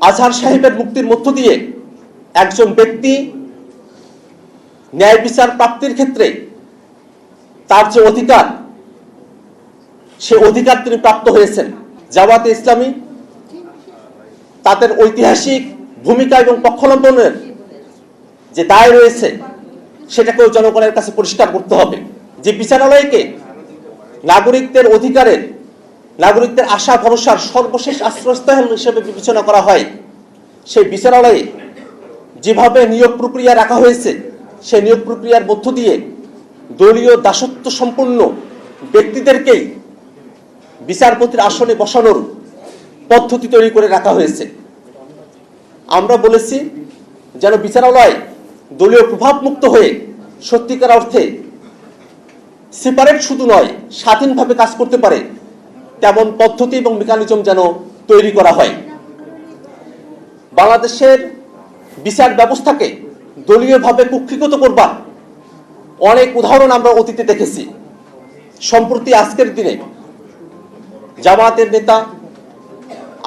আজহার সাহেবের মুক্তির মধ্য দিয়ে একজন ব্যক্তি ন্যায় বিচার প্রাপ্তির ক্ষেত্রে তার যে অধিকার, সে অধিকার তিনি প্রাপ্ত হয়েছেন। জামাতে ইসলামী তাদের ঐতিহাসিক ভূমিকা এবং পক্ষলম্বনের যে দায় রয়েছে, সেটাকেও জনগণের কাছে পরিষ্কার করতে হবে। যে বিচারালয়কে নাগরিকদের অধিকারের নাগরিকদের আশা, ভরসার সর্বশেষ আশ্রয়স্থল হিসেবে বিবেচনা করা হয়। সেই বিচারালয়ে যেভাবে নিয়োগ প্রক্রিয়া রাখা হয়েছে, সেই নিয়োগ প্রক্রিয়ার মধ্য দিয়ে দলীয় দাসত্ব সম্পন্ন ব্যক্তিদেরকেই বিচারপতির আসনে বসানোর পদ্ধতি তৈরি করে রাখা হয়েছে। আমরা বলেছি যেন বিচারালয় দলীয় প্রভাবমুক্ত হয়ে সত্যিকার অর্থে সেপারেট শুধু নয়, স্বাধীনভাবে কাজ করতে পারে। তেমন পদ্ধতি এবং মেকানিজম যেন তৈরি করা হয়। বাংলাদেশের বিচার ব্যবস্থাকে দলীয়ভাবে কুক্ষিগত করবার অনেক উদাহরণ আমরা অতীতে দেখেছি। সম্প্রতি আজকের দিনে জামায়াতের নেতা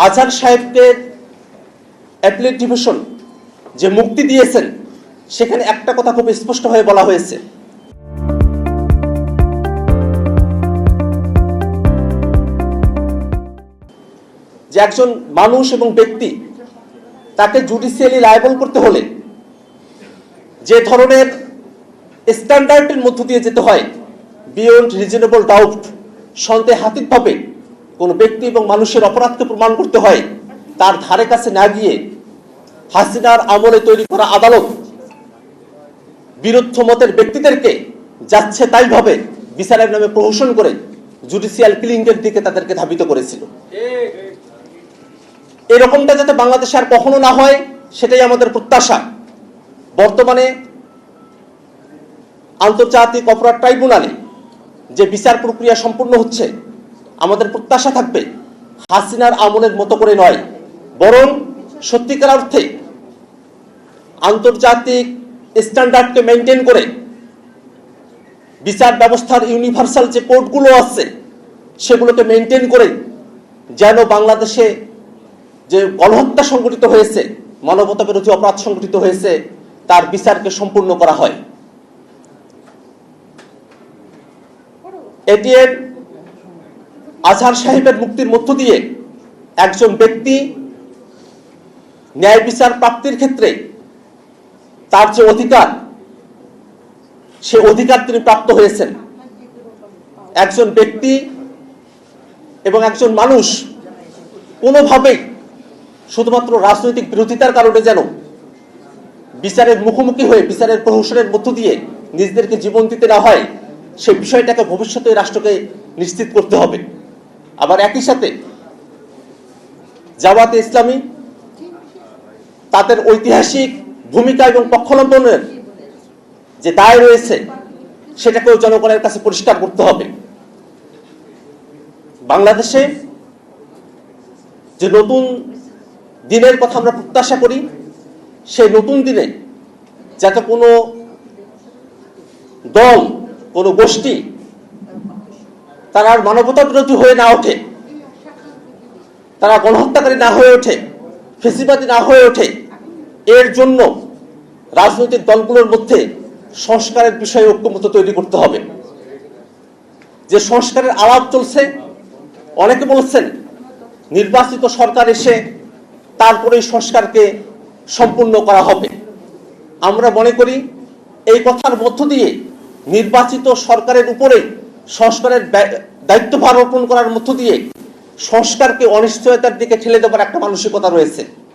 আজহার সাহেবকে অ্যাপিলেট ডিভিশন যে মুক্তি দিয়েছেন, সেখানে একটা কথা খুব স্পষ্টভাবে বলা হয়েছে। যে একজন মানুষ এবং ব্যক্তি তাকে জুডিশিয়ালি লাইবল করতে হলে যে ধরনের স্ট্যান্ডার্ডের মধ্য দিয়ে যেতে হয় বিয়ন্ড রিজনেবল ডাউট সন্দেহাতীতভাবে কোনো ব্যক্তি এবং মানুষের অপরাধকে প্রমাণ করতে হয়, তার ধারে কাছে না গিয়ে হাসিনার আমলে তৈরি করা আদালত বিরুদ্ধ মতের ব্যক্তিদেরকে যাচ্ছে তাইভাবে বিচারের নামে প্রহসন করে জুডিশিয়াল কিলিংয়ের দিকে তাদেরকে ধাবিত করেছিল। এরকমটা যাতে বাংলাদেশে আর কখনো না হয়, সেটাই আমাদের প্রত্যাশা। বর্তমানে আন্তর্জাতিক অপরাধ ট্রাইব্যুনালে যে বিচার প্রক্রিয়া সম্পূর্ণ হচ্ছে, আমাদের প্রত্যাশা থাকবে হাসিনার আমলের মতো করে নয়, বরং সত্যিকার অর্থে আন্তর্জাতিক স্ট্যান্ডার্ডকে মেনটেন করে বিচার ব্যবস্থার ইউনিভার্সাল যে কোর্টগুলো আছে, সেগুলোকে মেনটেন করে যেন বাংলাদেশে যে গণহত্যা সংঘটিত হয়েছে মানবতা বিরোধী অপরাধ সংঘটিত হয়েছে, তার বিচারকে সম্পূর্ণ করা হয়। এটিএম আজহার সাহেবের মুক্তির মধ্য দিয়ে একজন ব্যক্তি ন্যায় বিচার প্রাপ্তির ক্ষেত্রে তার যে অধিকার, সে অধিকার তিনি প্রাপ্ত হয়েছেন। একজন ব্যক্তি এবং একজন মানুষ কোনোভাবেই শুধুমাত্র রাজনৈতিক বিরোধিতার কারণে যেন বিচারের মুখোমুখি হয়ে, বিচারের প্রহসনের মধ্য দিয়ে নিজেদেরকে জীবন দিতে না হয়, সে বিষয়টাকে ভবিষ্যতে রাষ্ট্রকে নিশ্চিত করতে হবে। আবার একই সাথে জামাতে ইসলামী তাদের ঐতিহাসিক ভূমিকা এবং পক্ষলম্বনের যে দায় রয়েছে, সেটাকেও জনগণের কাছে পরিষ্কার করতে হবে। বাংলাদেশে যে নতুন দিনের কথা আমরা প্রত্যাশা করি, সেই নতুন দিনে যাতে কোনো দল, কোনো গোষ্ঠী তারা মানবতা বিরোধী হয়ে না ওঠে, তারা গণহত্যাকারী না হয়ে ওঠে, ফেসিবাদী না হয়ে ওঠে, এর জন্য রাজনৈতিক দলগুলোর মধ্যে সংস্কারের বিষয়ে ঐক্যমত তৈরি করতে হবে। যে সংস্কারের আলাপ চলছে, অনেকে বলছেন, নির্বাচিত সরকার এসে তারপরেই সংস্কারকে সম্পূর্ণ করা হবে। আমরা মনে করি এই কথার মধ্য দিয়ে নির্বাচিত সরকারের উপরে সংস্কারের দায়িত্বভার অর্পণ করার মধ্য দিয়ে সংস্কারকে অনিশ্চয়তার দিকে ঠেলে দেওয়ার একটা মানসিকতা রয়েছে।